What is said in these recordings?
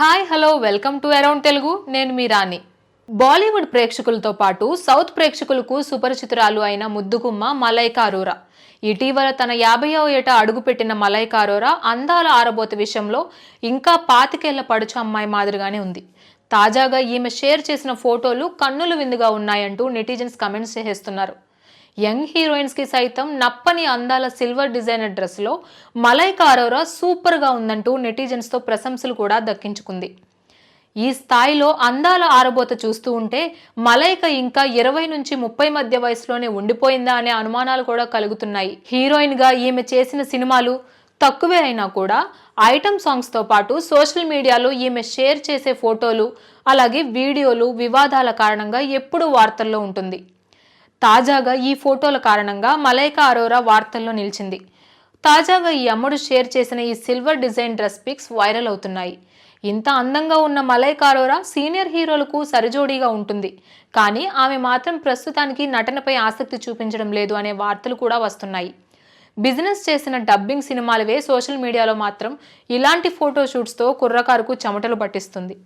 Hi hello welcome to around Telugu. నేను మీ రాణి. బాలీవుడ్ ప్రేక్షకులతో పాటు సౌత్ ప్రేక్షకులకు సుపరిచితురాలు అయిన ముద్దుగుమ్మ మలైకా అరోరా ఇటీవల తన యాభైవ ఏట అడుగుపెట్టిన మలైకా అరోరా అందాల ఆరబోత విషయంలో ఇంకా పాతికేళ్ళ పడుచు అమ్మాయి మాదిరిగానే ఉంది. తాజాగా ఈమె షేర్ చేసిన ఫోటోలు కన్నులు విందుగా ఉన్నాయంటూ నెటిజన్స్ కమెంట్స్ చేస్తున్నారు. యంగ్ హీరోయిన్స్కి సైతం నప్పని అందాల సిల్వర్ డిజైనర్ డ్రెస్లో మలైకా అరోరా సూపర్గా ఉందంటూ నెటిజన్స్తో ప్రశంసలు కూడా దక్కించుకుంది. ఈ స్థాయిలో అందాల ఆరబోత చూస్తూ ఉంటే మలైక ఇంకా ఇరవై నుంచి ముప్పై మధ్య వయసులోనే ఉండిపోయిందా అనే అనుమానాలు కూడా కలుగుతున్నాయి. హీరోయిన్గా ఈమె చేసిన సినిమాలు తక్కువే అయినా కూడా ఐటమ్ సాంగ్స్తో పాటు సోషల్ మీడియాలో ఈమె షేర్ చేసే ఫోటోలు అలాగే వీడియోలు వివాదాల కారణంగా ఎప్పుడూ వార్తల్లో ఉంటుంది. తాజాగా ఈ ఫోటోల కారణంగా మలైకా అరోరా వార్తల్లో నిలిచింది. తాజాగా ఈ అమ్మడు షేర్ చేసిన ఈ silver design dress pics viral అవుతున్నాయి. ఇంత అందంగా ఉన్న మలైకా అరోరా సీనియర్ హీరోలకు సరిజోడీగా ఉంటుంది. కానీ ఆమె మాత్రం ప్రస్తుతానికి నటనపై ఆసక్తి చూపించడం లేదు అనే వార్తలు కూడా వస్తున్నాయి. బిజినెస్ చేసిన డబ్బింగ్ సినిమాలవే సోషల్ మీడియాలో మాత్రం ఇలాంటి ఫోటోషూట్స్తో కుర్రకారుకు చెమటలు పట్టిస్తుంది.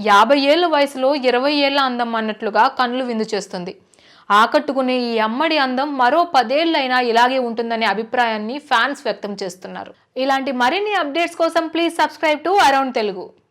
యాభై ఏళ్ళ వయసులో ఇరవై ఏళ్ళ అందం అన్నట్లుగా కన్నులు విందు చేస్తుంది. ఆకట్టుకునే ఈ అమ్మడి అందం మరో పదేళ్ళైనా ఇలాగే ఉంటుందనే అభిప్రాయాన్ని ఫ్యాన్స్ వ్యక్తం చేస్తున్నారు. ఇలాంటి మరిన్ని అప్డేట్స్ కోసం please subscribe to around Telugu.